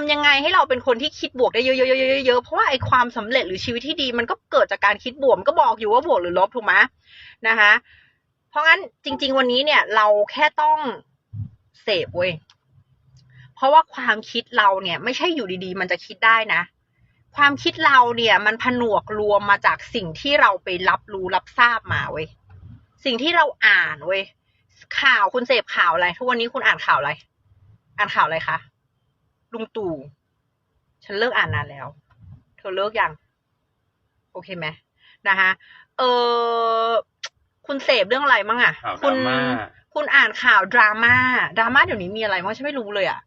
ทำยังไงให้เราเป็นคนที่คิดบวกได้เยอะๆๆๆๆเพราะว่าไอ้ความสำเร็จหรือชีวิตที่ดี มันก็เกิดจากการคิดบวกมันก็บอกอยู่ว่าบวกหรือลบถูกไหมนะคะ เพราะงั้นจริง ๆ วันนี้เนี่ยเราแค่ต้องเสพเว้ยเพราะว่าความคิดเราเนี่ยไม่ใช่อยู่ดีๆ มันจะคิดได้นะความคิดเราเนี่ย มันผนวกรวมมาจากสิ่งที่เราไปรับรู้รับทราบมาเว้ยสิ่งที่เราอ่านเว้ยข่าวคุณเสพข่าวอะไรทุกวันนี้คุณอ่านข่าวอะไร อ่านข่าวอะไรคะ ลุงตู่ ฉันเลิกอ่านนานแล้ว เธอเลิกยัง โอเคไหมนะคะเออคุณเสพเรื่องอะไรมั่งอะข่าวดคุราณ ม่า คุณอ่านข่าวดราม่า ดราม่าเดี๋ยวนี้มีอะไรมั่งฉันไม่รู้เลยอะ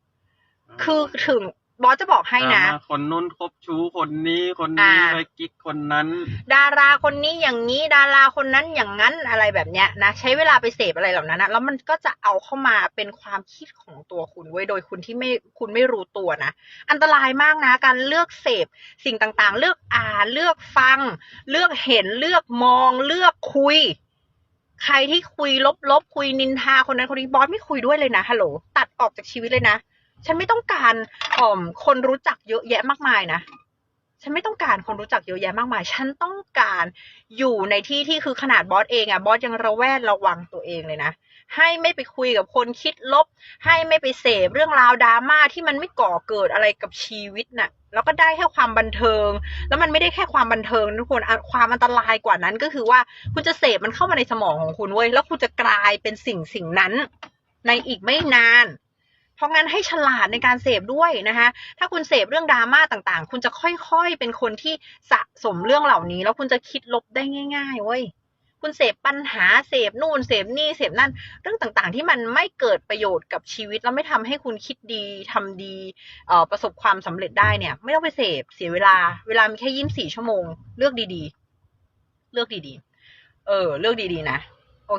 คือถึง บอสจะบอกให้นะดราม่าคนนู้นคบชู้คนนี้คนอ่านี้ไปกิ๊กคนนั้น ดาราคนนี้อย่างนี้ดาราคนนั้นอย่างนั้นอะไรแบบเนี้ยนะใช้เวลาไปเสพอะไรเหล่านั้นนะแล้วมันก็จะเอาเข้ามาเป็นความคิดของตัวคุณไว้ยโดยคุณที่ไม่คุณไม่รู้ตัวนะอันตรายมากนะการเลือกเสพสิ่งต่างๆ เลือกอ่านเลือกฟัง เลือกเห็นเลือกมองเลือกคุย ใครที่คุยลบๆคุยนินทาคนนั้นคนนี้บอสไม่คุยด้วยเลยนะฮัลโหลตัดออกจากชีวิตเลยนะ ฉันไม่ต้องการออมคนรู้จักเยอะแยะมากมายนะฉันไม่ต้องการคนรู้จักเยอะแยะมากมาย ฉันต้องการอยู่ในที่ที่คือขนาดบอสเองอะบอสยังระแวดระวังตัวเองเลยนะ ให้ไม่ไปคุยกับคนคิดลบ ให้ไม่ไปเสพเรื่องราวดราม่าที่มันไม่ก่อเกิดอะไรกับชีวิตน่ะ แล้วก็ได้แค่ความบันเทิง แล้วมันไม่ได้แค่ความบันเทิงทุกคน ความอันตรายกว่านั้นก็คือว่าคุณจะเสพมันเข้ามาในสมองของคุณเว้ย แล้วคุณจะกลายเป็นสิ่งสิ่งนั้น ในอีกไม่นาน ราะงั้นให้ฉลาดในการเสพด้วยนะคะถ้าคุณเสพเรื่องดราม่าต่างๆ คุณจะค่อยๆ เป็นคนที่สะสมเรื่องเหล่านี้ แล้วคุณจะคิดลบได้ง่ายๆเว้ยคุณเสพปัญหาเสพนู่นเสพนี่เสพนั่น เรื่องต่างๆ ที่มันไม่เกิดประโยชน์กับชีวิต แล้วไม่ทำให้คุณคิดดีทำดีเออประสบความสำเร็จได้เนี่ย ไม่ต้องไปเสพเสียเวลา เวลามีแค่ยี่สิบสี่ชั่วโมง เลือกดีๆ เลือกดีๆ เออ เลือกดีๆนะ